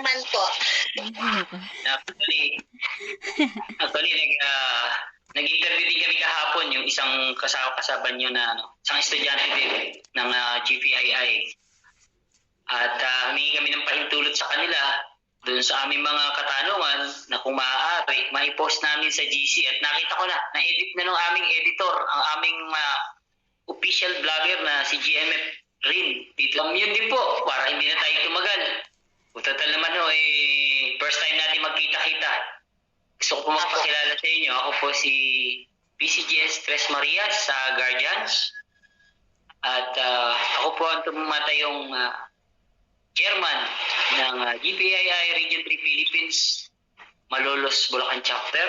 naman po. Actually, actually nag, ah, nag-interview din kami kahapon yung isang kasama kasaban nyo na ano, isang estudyante din ng ah, GPII. At uh, humingi kami ng pahintulot sa kanila doon sa aming mga katanungan na kung maaari, maipost namin sa GC. At nakita ko na, na-edit na ng aming editor, ang aming ah, official vlogger na si GMF Rin. Dito, um, yun din po, para hindi na tayo tumagal. Kung total naman ho, eh, first time natin magkita-kita. Gusto ko po magpakilala sa inyo. Ako po si PCGS Tres Marias sa Guardians. At ah, ako po ang tumatayong uh, chairman ng ah, GPII Region 3 Philippines Malolos Bulacan Chapter.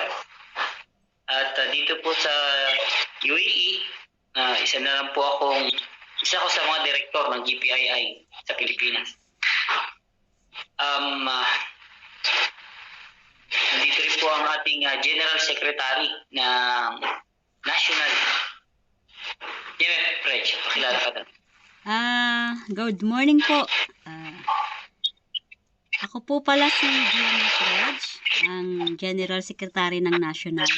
At ah, dito po sa UAE, ah, isa na lang po akong isa ko sa mga direktor ng GPII sa Pilipinas. Um, ah, nandito rin po ang ating ah, General Secretary ng National. Jeff Reg, pakilala ka na. Ah, good morning po. Ah, ako po pala si Jenny Reg, ang General Secretary ng National.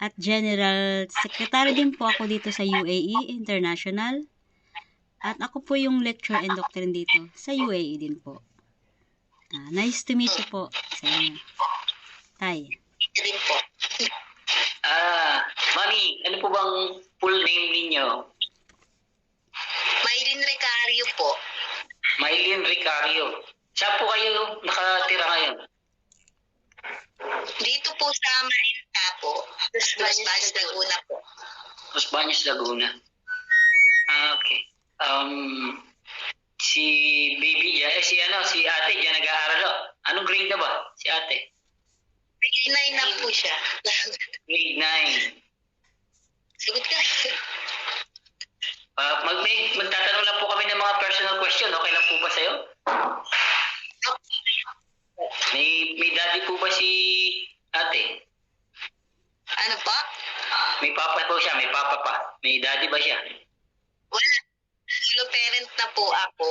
At General Secretary din po ako dito sa UAE International. At ako po yung lecturer and doctrine dito sa UAE din po. Ah, nice to meet you po sa inyo. Tay. Rin po. Ah, Mami, ano po bang full name ninyo? Maylin Recario po. Maylin Ricario. Saan po kayo nakatira ngayon? Dito po sa Marinta po. Mas Baños Laguna po. Los Baños, Laguna. Ah, okay. Um, si baby dyan, eh si ano, si ate dyan nag-aaral oh. Anong grade na ba? Si ate? Inay na po siya. Grade 9. Sagot ka. Uh, mag may, magtatanong lang po kami ng mga personal question. Okay lang po ba sa'yo? May, may daddy po ba si ate? Ano pa? May papa po siya, may papa pa. May daddy ba siya? Solo parent na po ako.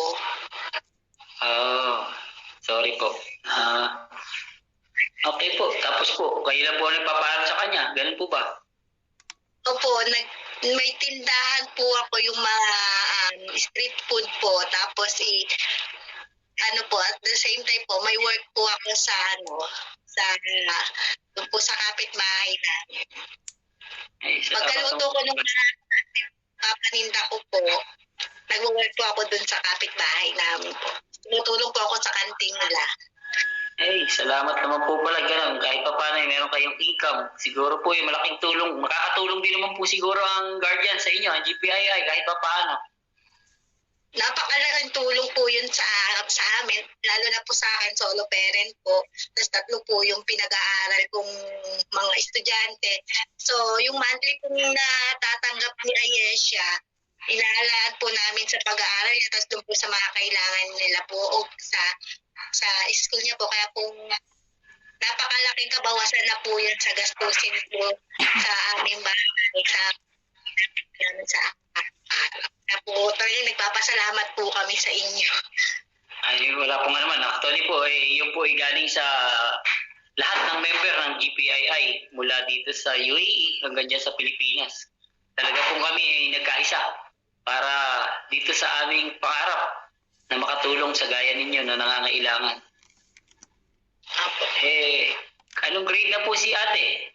Oh, sorry po. Ah, okay po. Tapos po, kayo lang po ang nagpapaaral sa kanya. Ganun po ba? Opo, nag, may tindahan po ako yung mga um, street food po. Tapos i ano po, at the same time po, may work po ako sa ano, sa doon po sa kapitbahay namin. Pagkaluto ko ng mga papaninda ko po, nag-work po ako doon sa kapitbahay namin po. Tumutulong po ako sa kanting nila. Eh, salamat naman po pala ganun. Kahit pa paano, eh, meron kayong income. Siguro po yung malaking tulong. Makakatulong din naman po siguro ang guardian sa inyo, ang GPII, kahit pa paano. Napakalaking tulong po yun sa, sa amin, lalo na po sa akin, solo parent po. Tapos tatlo po yung pinag-aaral kong mga estudyante. So, yung monthly pong natatanggap ni Ayesha, inaalaan po namin sa pag-aaral niya, tapos doon po sa mga kailangan nila po o sa sa school niya po. Kaya po napakalaking kabawasan na po yun sa gastusin po sa aming bahay, sa namin sa araw. Kaya po talagang nagpapasalamat po kami sa inyo. Ay, wala po nga naman. Actually po, eh, yun po ay galing sa lahat ng member ng GPII mula dito sa UAE hanggang dyan sa Pilipinas. Talaga po kami ay nagkaisa para dito sa aming pangarap na makatulong sa gaya ninyo na nangangailangan. Apo. Eh, anong grade na po si ate?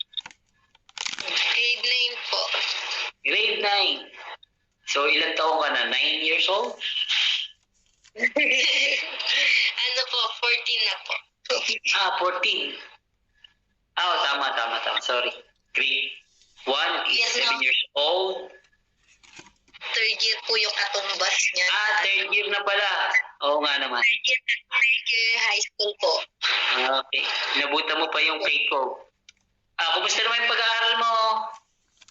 Grade 9 po. Grade 9. So, ilan taong ka na? 9 years old? ano po, 14 na po. Ah, 14. Ah, oh, tama, tama, tama. Sorry. Grade 1 is Yes, 7 ma'am. years old. Third year po yung katumbas niya. Ah, third year na pala. Oo nga naman. Third year, third year high school po. Ah, okay. Nabuta mo pa yung cake ko. Ah, kumusta naman yung pag-aaral mo?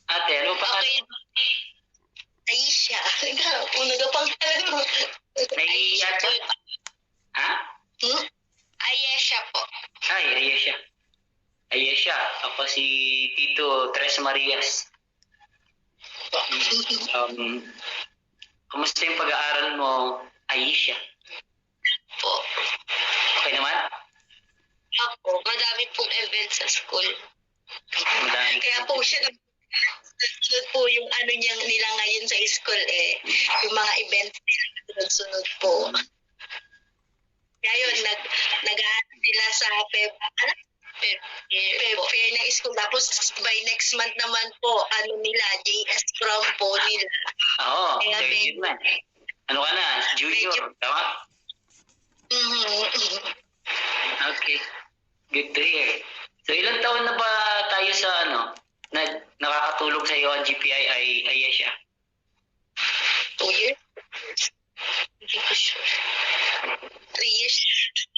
Ate, ano pa? Okay. Aisha. Kung nagapangkalan mo. Nahihiya ka? Ha? Hmm? Ayesha po. Ay, Ayesha. Ayesha. Ako si Tito Tres Marias. Um, kumusta yung pag-aaral mo, Ayesha? Po. Okay naman? Ako, madami pong events sa school. Madami. Kaya po siya nag sunod po yung ano niyang nila ngayon sa school eh, yung mga events sunod-sunod po. Kaya yun, nag, nag sila sa Feb, ano? Feb, Feb, fair ng school. Tapos by next month naman po, ano nila, JS prom po nila. Oo, Kaya third medyo- year na. Ano ka na? Junior, Medyo- tama? Mhm. Okay. Good to hear. So ilang taon na ba tayo sa ano, na nakakatulong sa iyo ang GPI ay Ayesha? Two years? Hindi ko sure. Three years.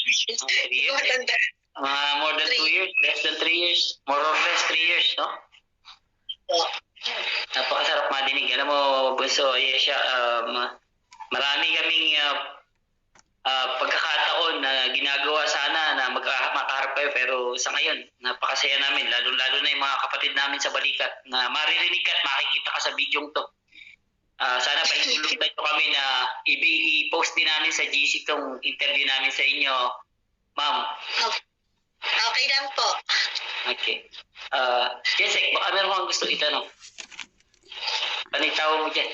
Oh, three years? Matanda. Mga more than two Three. years, less than three years, more or less three years, no? po. Napakasarap madinig. Alam mo, Bunso, Ayesha, um, marami kaming uh, uh, pagkakataon na ginagawa sana na magka- makaharap kayo pero sa ngayon, napakasaya namin, lalo-lalo na yung mga kapatid namin sa balikat na maririnig ka at makikita ka sa bidyong to. Ah, sana paitulong tayo kami na i-post din namin sa GC tong interview namin sa inyo. Ma'am, Okay lang po. okay. Uh, Jessic, baka meron kang gusto itanong. Panitaw mo dyan.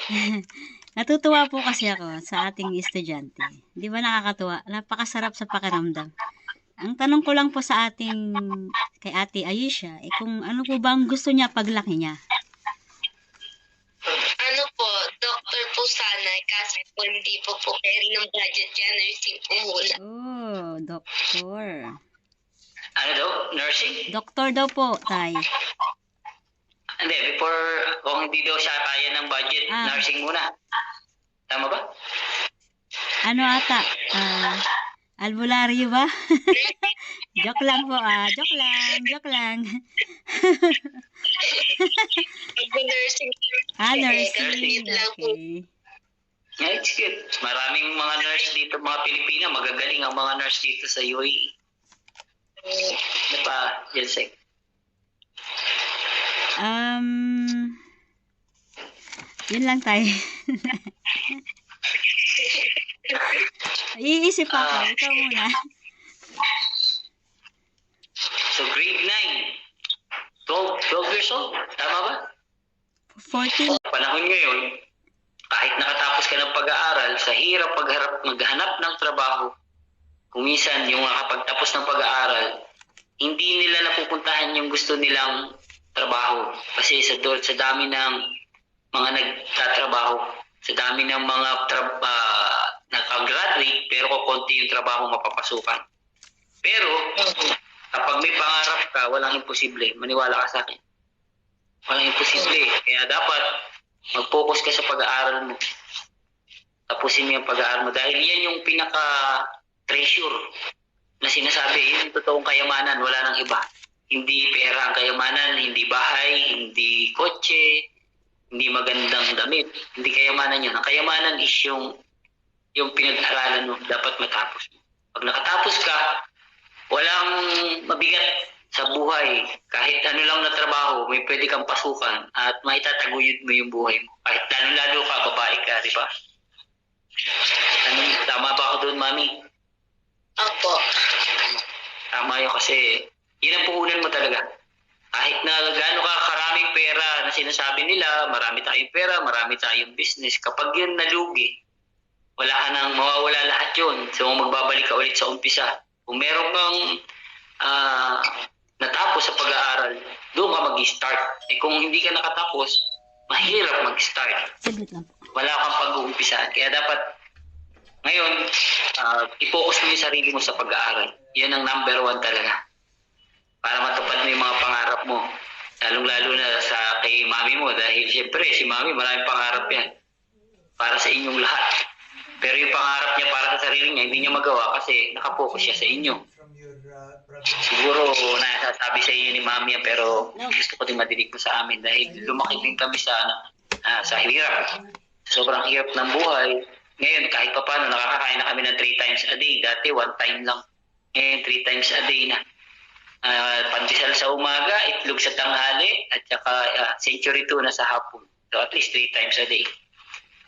Natutuwa po kasi ako sa ating estudyante. Di ba nakakatuwa? Napakasarap sa pakiramdam. Ang tanong ko lang po sa ating, kay Ate Ayesha, eh kung ano po ba ang gusto niya paglaki niya? Po, doctor po sana, kasi po hindi po po carry ng budget niya, nursing po muna. Oh, doktor. Ano daw? Nursing? Doktor daw po, tay. Hindi, before, kung hindi daw siya kaya ng budget, Ah. nursing muna. Tama ba? Ano ata? Ah, albularyo ba? joke lang po ah. Joke lang. Joke lang. Mag-nursing. Ah, nursing. ganun lang po. Okay. Yeah, it's good. Maraming mga nurse dito, mga Pilipina, magagaling ang mga nurse dito sa UAE. Ano pa, Jessic? Um, yun lang tayo. Iisip ako. Ah. Ikaw muna. So, grade 9. 12, 12 years old. Tama ba? 14. Sa panahon ngayon, kahit nakatapos ka ng pag-aaral, sa hirap pagharap, maghanap ng trabaho, kung minsan yung nakapagtapos ng pag-aaral, hindi nila napupuntahan yung gusto nilang trabaho. Kasi sa, sa dami ng mga nagtatrabaho, sa dami ng mga tra- ah, nakagraduate, pero konti yung trabaho mapapasukan. Pero, kapag may pangarap ka, walang imposible. Maniwala ka sa akin. Walang imposible. Kaya dapat mag-focus ka sa pag-aaral mo. Tapusin mo yung pag-aaral mo. Dahil yan yung pinaka-treasure na sinasabi. Yun yung totoong kayamanan. Wala nang iba. Hindi pera ang kayamanan, hindi bahay, hindi kotse, hindi magandang damit. Hindi kayamanan yun. Ang kayamanan is yung yung pinag-aralan mo. Dapat matapos mo. Pag nakatapos ka, sa buhay. Kahit ano lang na trabaho, may pwede kang pasukan at maitataguyod mo yung buhay mo. Kahit lalo-lalo ka, babae ka, di ba? Ano, tama ba ako doon, mami? Opo. Tama yun kasi yun ang puhunan mo talaga. Kahit na gaano ka karaming pera na sinasabi nila, marami tayong pera, marami tayong business. Kapag yun nalugi, wala ka nang mawawala lahat yun. So magbabalik ka ulit sa umpisa. Kung meron kang ah, natapos sa pag-aaral, doon ka mag-start. Eh kung hindi ka nakatapos, mahirap mag-start wala kang pag-uumpisahan. Kaya dapat ngayon, ah, i-focus mo yung sarili mo sa pag-aaral. Yan ang number one talaga. Para matupad mo yung mga pangarap mo. Lalong-lalo na sa kay mami mo. Dahil siyempre, si mami, maraming pangarap yan. Para sa inyong lahat. Pero yung pangarap niya para sa sarili niya, hindi niya magawa kasi nakapokus siya sa inyo. from your uh, brother. Siguro nasasabi sa inyo ni mami pero gusto ko din madinig mo sa amin dahil lumaki din kami sa ano, ah, sa hirap. Sobrang hirap ng buhay. Ngayon, kahit pa paano, nakakakain na kami ng three times a day. Dati, one time lang. Ngayon, three times a day na. Ah, pandesal sa umaga, itlog sa tanghali, at saka ah, century tuna sa hapon. So at least three times a day.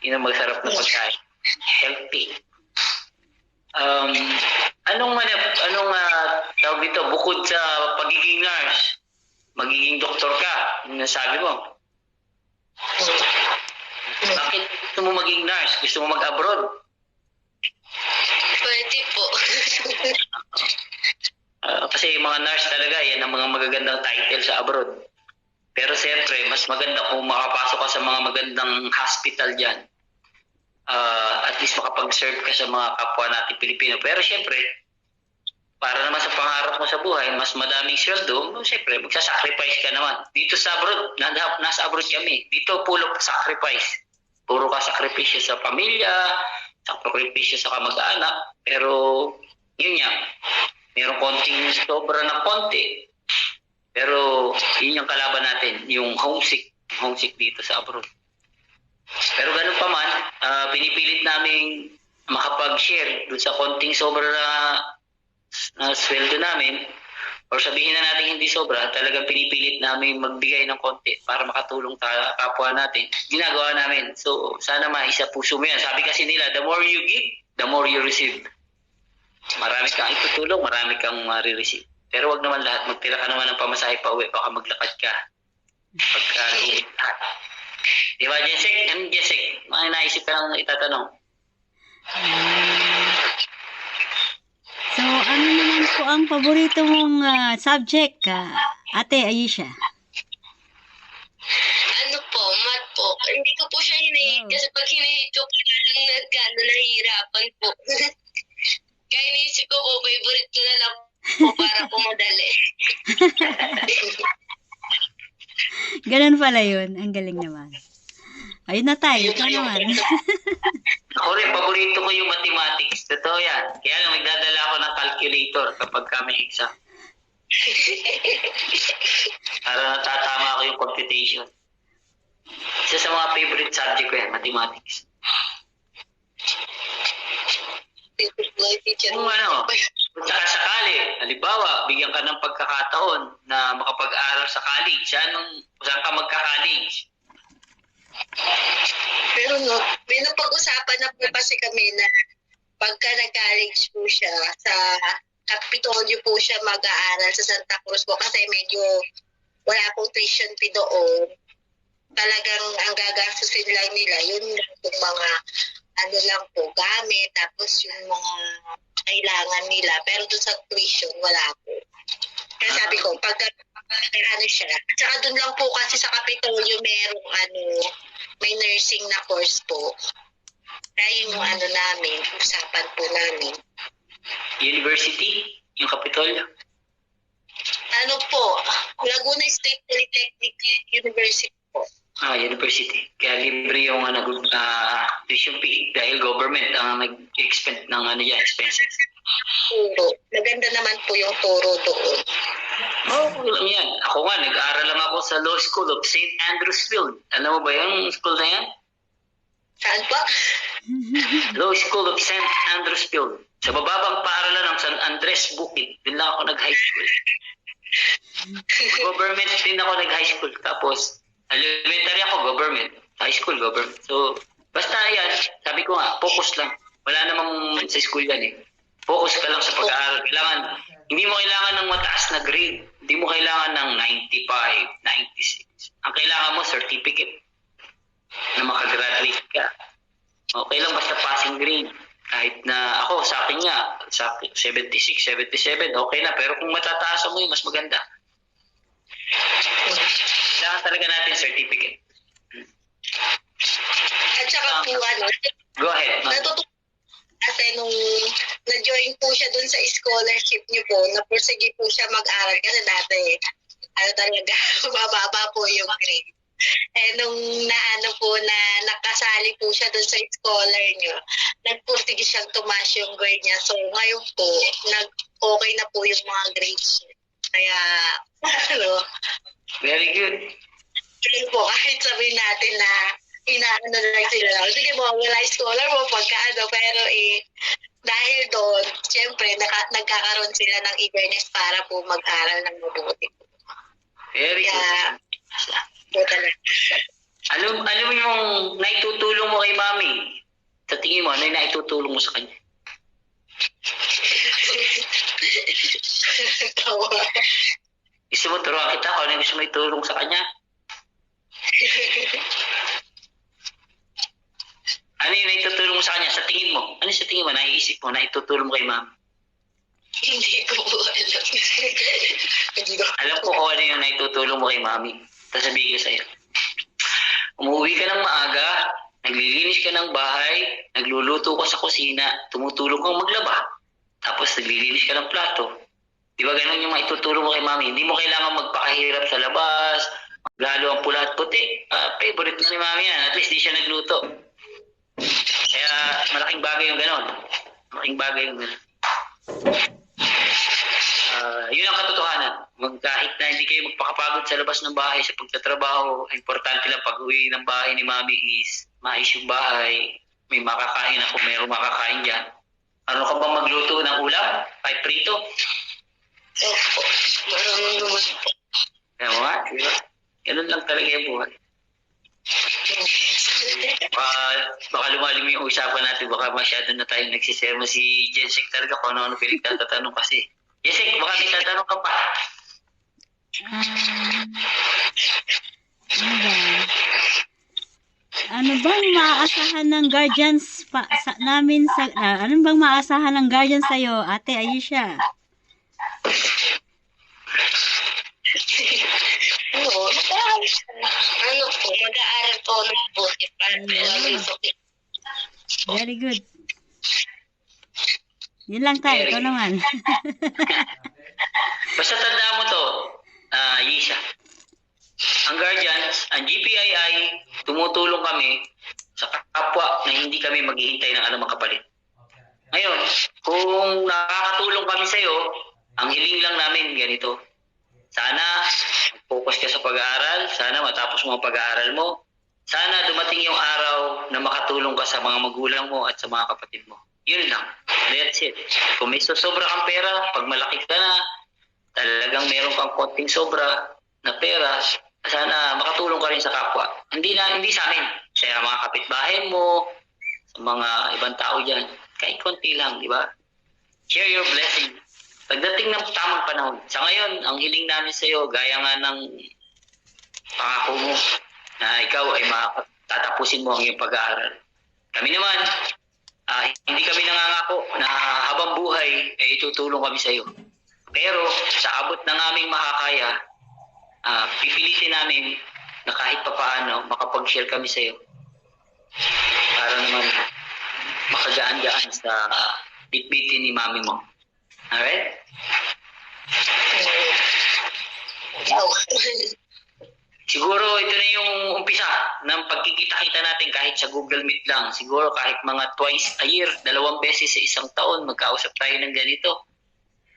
Yun ang masarap na pagkain. Healthy. Um, anong manap, anong uh, tawag dito, bukod sa pagiging nurse, magiging doktor ka, yung nasabi mo. Bakit gusto mo maging nurse? Gusto mo mag-abroad? Pwede po. Ah, kasi yung mga nurse talaga, yan ang mga magagandang title sa abroad. Pero siyempre, mas maganda kung makapasok ka sa mga magandang hospital dyan. Ah, at least makapag-serve ka sa mga kapwa natin Pilipino. Pero siyempre, para naman sa pangarap mo sa buhay, mas madaming sweldo, no, siyempre, magsasacrifice ka naman. Dito sa abroad, nasa, nasa abroad kami. Dito, pulok sacrifice. Puro ka sakripisyo sa pamilya, sakripisyo sa kamag-anak. Pero, yun nga, Merong konting sobra ng konti. Pero yun yung kalaban natin, yung homesick, homesick dito sa abroad. Pero ganun pa man, ah, pinipilit namin makapag-share dun sa konting sobra na, na sweldo namin or sabihin na natin hindi sobra, talagang pinipilit namin magbigay ng konti para makatulong ta kapwa natin. Ginagawa namin. So, sana maisa puso mo yan. Sabi kasi nila, the more you give, the more you receive marami kang itutulong, marami kang marireceive. Pero wag naman lahat, magtira ka naman ng pamasahe pa uwi, baka maglakad ka. Pagka lahat. Di ba, Jessic? Ano, Jessic? Mga naisip ka lang itatanong. So, ano naman po ang paborito mong ah, subject, ka Ate Aisha? ano po, mat po. Hindi ko po siya hinahit Oh. kasi pag hinahit ko, parang nagkano, nahihirapan po. Kaya iniisip ko po, favorite ko na lang po para po madali. Ganun pala yun. Ang galing naman. Ayun na tayo. Ikaw naman. Ako rin, paborito ko yung mathematics. Totoo yan. Kaya lang, magdadala ako ng calculator kapag kami exam. Para natatama ko yung computation. Isa sa mga favorite subject ko yan, mathematics. Favorite ko yung teacher Kung ano, kung sakali, halimbawa, bigyan ka ng pagkakataon na makapag-aral sa college. Anong, saan ka magka-college? Pero no, may napag-usapan na po kasi kami na pagka nag-college po siya sa Capitolio po siya mag-aaral sa Santa Cruz po kasi medyo wala pong tuition fee doon. Talagang ang gagastusin lang nila, yun yung mga ano lang po, gamit, tapos yung mga kailangan nila. Pero doon sa tuition, wala po. Kaya sabi ko, pag ano siya, at saka doon lang po kasi sa Capitolio merong ano, may nursing na course po. Kaya yun yung ano namin, usapan po namin. University? Yung Capitolio? Ano po, Laguna State Polytechnic University po. Ah, university. Kaya libre yung ano, uh, dahil government ang nag-expend ng ano yan, expenses. Turo. Maganda naman po yung turo doon. Oo, oh, lang yan. Ako nga, nag-aaral lang ako sa Law School of St. Andrews Field. Alam mo ba yung school na yan? Saan po? Law School of St. Andrews Field. Sa bababang paaralan ng San Andres Bukid. Doon lang ako nag-high school. government din ako nag-high school. Tapos, elementary ako, government. High school, government. So, basta yan, sabi ko nga, focus lang. Wala namang sa school yan eh. Focus ka lang sa pag-aaral. Kailangan, hindi mo kailangan ng mataas na grade. Hindi mo kailangan ng 95, 96. Ang kailangan mo, certificate na makagraduate ka. Okay lang basta passing grade. Kahit na ako, sa akin nga, sa akin, 76, 77, okay na. Pero kung matataas mo yun, mas maganda. Kailangan talaga natin certificate. At saka po ano, Go ahead. natutunan kasi nung na-join po siya dun sa scholarship niyo po, napursige po siya mag-aral kasi dati, ano talaga, mababa po yung grade. Eh, nung naano po na nakasali po siya dun sa scholar niyo, nagpursige siyang tumaas yung grade niya. So, ngayon po, nag-okay na po yung mga grades niya. Kaya, ano, Very good. yun po, kahit sabihin natin na inaano na lang sila lang. Sige mo, wala scholar mo pagka ano, pero eh, dahil doon, syempre, naka, nagkakaroon sila ng eagerness para po mag-aral ng mabuti. Very good. Kaya, talaga. Alam, alam mo yung naitutulong mo kay mami. Sa tingin mo, ano yung naitutulong mo sa kanya? Tawa. Gusto mo turuan kita kung ano yung gusto mo itulong sa kanya? Ano yung naitutulong mo sa kanya? Sa tingin mo? Ano sa tingin mo? Naiisip mo? Naitutulong mo kay mami? Hindi ko alam. Hindi ko. Alam ko kung ano yung naitutulong mo kay mami. Tapos sabihin ko sa'yo. Umuwi ka ng maaga, naglilinis ka ng bahay, nagluluto ka sa kusina, tumutulong kang maglaba, tapos naglilinis ka ng plato. Di ba ganun yung maitutulong mo kay mami? Hindi mo kailangan magpakahirap sa labas, maglalo ang pula at puti. Ah, favorite na ni mami yan. At least di siya nagluto. Kaya malaking bagay yung ganon. Malaking bagay yung ganon. Ah, yun ang katotohanan. Mag, kahit na hindi kayo magpakapagod sa labas ng bahay sa pagtatrabaho, importante lang pag uwi ng bahay ni mami is maayos yung bahay, may makakain ako, mayroong makakain dyan. Ano ka ba magluto ng ulam? Kahit prito? Opo. Marunong naman po. Kaya mo nga, di ba? Ganun lang talaga yung buhay. Baka, baka lumalim yung usapan natin, baka masyado na tayong nagsisermo si Jensik talaga kung ano-ano pinagtatanong kasi. Jensik, baka may tatanong ka pa. Ah, ano ba? Bang maaasahan ng guardians pa, sa, namin sa ah, ano bang maaasahan ng guardians sa Ate Ayesha? Ano, mag-aaral siya. Ano po, mag-aaral po ng buti para Very good. Yun lang tayo, ikaw naman. Basta tandaan mo to, ah Yisha. Ang guardians, ang GPII, tumutulong kami sa kapwa na hindi kami maghihintay ng anumang kapalit. Ngayon, kung nakakatulong kami sa iyo, ang hiling lang namin ganito. Sana focus ka sa pag-aaral, sana matapos mo ang pag-aaral mo. Sana dumating yung araw na makatulong ka sa mga magulang mo at sa mga kapatid mo. Yun lang. That's it. Kung may sobra kang pera, pag malaki ka na, talagang meron kang konting sobra na pera, sana makatulong ka rin sa kapwa. Hindi na hindi sa amin, sa mga kapitbahay mo, sa mga ibang tao diyan. Kahit konti lang, di ba? Share your blessing. Pagdating ng tamang panahon. Sa ngayon, ang hiling namin sa iyo, gaya nga ng pangako mo, na ikaw ay tatapusin mo ang iyong pag-aaral. Kami naman, ah, hindi kami nangangako na habang buhay ay itutulong kami sa iyo. Pero sa abot ng aming makakaya, ah, pipilitin namin na kahit papaano makapag-share kami sa iyo. Para naman makagaan-gaan sa bitbitin ni mami mo. Alright? Yaw. Siguro ito na yung umpisa ng pagkikita-kita natin kahit sa Google Meet lang. Siguro kahit mga twice a year, dalawang beses sa isang taon, magkausap tayo ng ganito.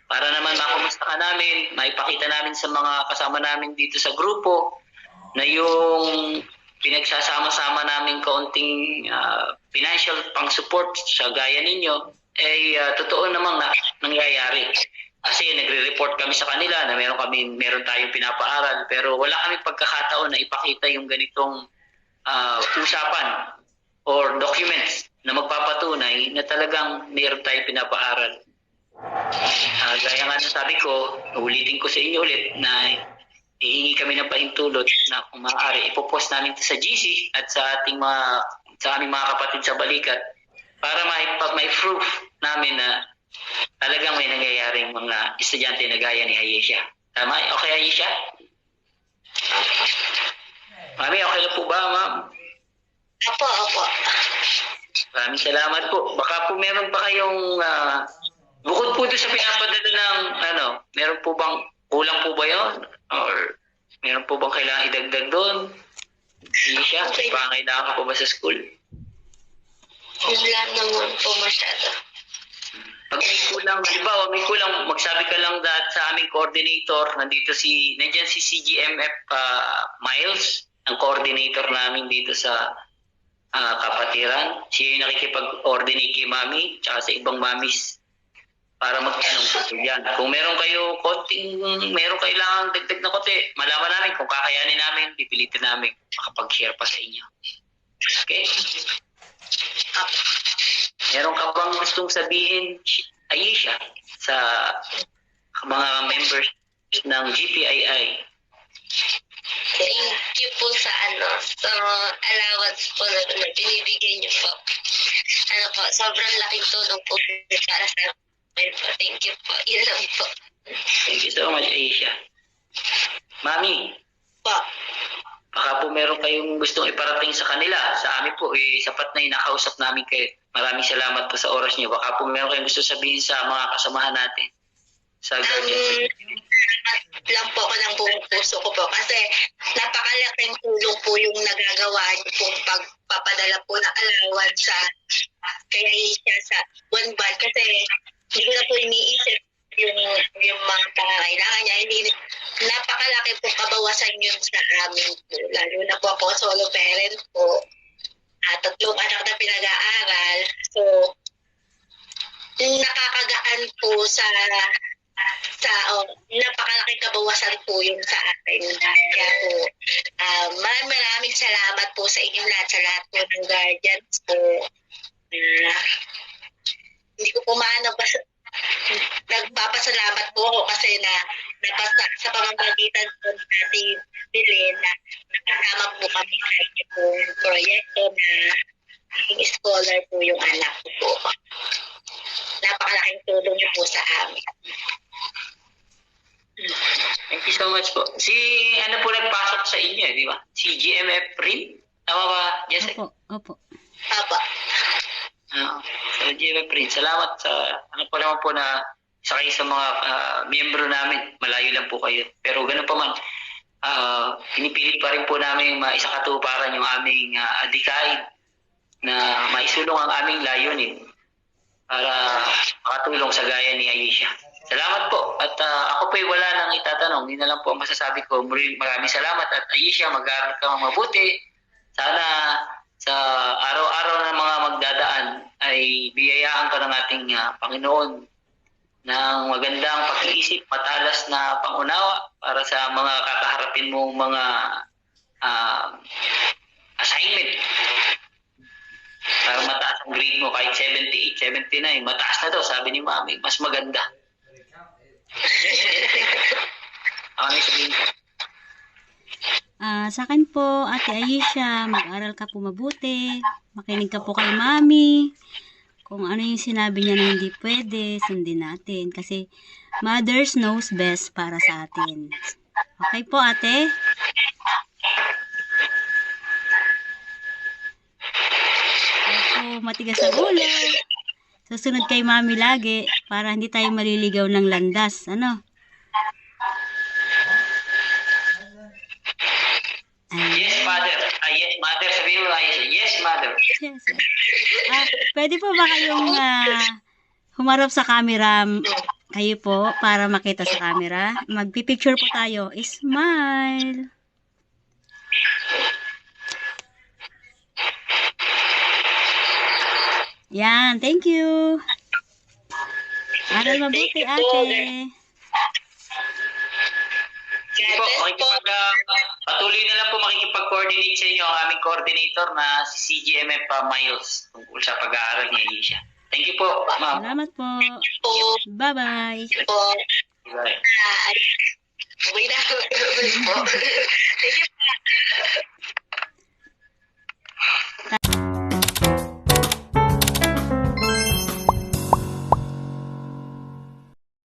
Para naman makumusta ka namin, maipakita namin sa mga kasama namin dito sa grupo na yung pinagsasama-sama namin kaunting ah, financial pang support sa gaya ninyo, ay ah, totoo namang na, nangyayari. Kasi nagre-report kami sa kanila na meron kami meron tayong pinapaaral pero wala kami pagkakataon na ipakita yung ganitong ah, usapan or documents na magpapatunay na talagang meron tayong pinapaaral. Ah, gaya nga ng sabi ko, ulitin ko sa inyo ulit na ihingi kami ng pahintulot na kung maaari ipopost namin sa GC at sa ating mga sa aming mga kapatid sa balikat para may, may proof namin na talagang may nangyayaring mga estudyante na gaya ni Ayesha. Tama? Okay, Ayesha? Mami, okay na po ba, ma'am? Apo, apo. Maraming salamat po. Baka po meron pa kayong, ah, bukod po doon sa pinapadala ng, ano, meron po bang, kulang po ba yon Or meron po bang kailangan idagdag doon? Hindi siya. Pangailangan ka po ba sa school? Wala naman po masyado. Pag may kulang, halimbawa may kulang, magsabi ka lang that sa aming coordinator, nandito si, nandiyan si CGMF ah, Miles, ang coordinator namin dito sa ah, kapatiran. Siya yung nakikipag-coordinate kay mami, tsaka sa ibang mamis para magtanong po yan. Kung meron kayo konting, meron kailangan dagdag na konti, malaman namin kung kakayanin namin, pipilitin namin makapag-share pa sa inyo. Okay? Up. Meron ka bang gustong sabihin, Aisha, sa mga members ng GPII? Thank you po sa ano, sa allowance po na, na binibigay niyo po. Ano po, sobrang laking tulong po para sa amin po. Thank you po. Yun lang po. Thank you so much, Aisha. Mami, Po. Baka po meron kayong gustong iparating sa kanila. Sa amin po, eh, sapat na inakausap namin kayo. Maraming salamat po sa oras niyo. Baka po meron kayong gusto sabihin sa mga kasamahan natin. Sa Um, lang po ako ng buong puso ko po kasi napakalaking tulong po yung nagagawa niyo pong pagpapadala po ng allowance sa kaya siya sa one band kasi hindi ko na po iniisip yung yung mga pangangailangan niya. Hindi, napakalaki po kabawasan yun sa amin po. Lalo na po ako solo parent po. At tatlong anak na pinag-aaral. So, nakakagaan po sa sa oh, napakalaking kabawasan po yun sa akin. Kaya po, ah, maraming maraming salamat po sa inyong lahat, sa lahat po ng guardians po. Ah, hindi ko po maano nagpapasalamat po ako kasi na napasa sa pamamagitan po ng ating bilin na nakasama po kami sa inyo po proyekto na maging scholar po yung anak ko po. Napakalaking tulong niyo po sa amin. Thank you so much po. Si, ano po nagpasok sa inyo, eh, di ba? Si GMF Rin? Tama ba? Yes, Opo, opo. Papa. Ah, sa GMF Rin. Salamat sa, ano po naman po na isa kayo sa mga ah, miyembro namin. Malayo lang po kayo. Pero ganun pa man, ah, pinipilit pa rin po namin maisakatuparan yung aming uh, adikain na maisulong ang aming layunin para makatulong sa gaya ni Aisha. Salamat po. At ah, ako po'y wala nang itatanong. Hindi na lang po ang masasabi ko. Maraming salamat. At Aisha, mag-aaral ka mabuti. Sana sa araw-araw na mga magdadaan ay biyayaan ka ng ating ah, Panginoon ng magandang pag-iisip, matalas na pangunawa para sa mga kakaharapin mong mga ah, assignment. Para mataas ang grade mo, kahit 78, 79, mataas na daw, sabi ni Mami, mas maganda. Ano sabihin ko? Ah, sa akin po, Ate Aisha, mag-aral ka po mabuti. Makinig ka po kay Mami. Kung ano yung sinabi niya na hindi pwede, sundin natin. Kasi mothers knows best para sa atin. Okay po, ate? Opo, matigas sa ulo. Susunod kay Mami lagi para hindi tayo maliligaw ng landas. Ano? Ay, Yes, mother. Ah, yes, mother. Sabihin mo, Aisha. Yes, mother. Yes. Ah, pwede po ba kayong ah, humarap sa camera kayo po para makita sa camera? Magpipicture po tayo. Smile. Yan, thank you. Aral mabuti, ate. Sige po, makikipag, ah, patuloy na lang po makikipag-coordinate sa inyo ang aming coordinator na si CGMF uh, Miles tungkol sa pag-aaral ni Aisha. Thank you po, ma'am. Salamat po. Po. Bye-bye. Po. Bye. Ay. Uwi na. Thank you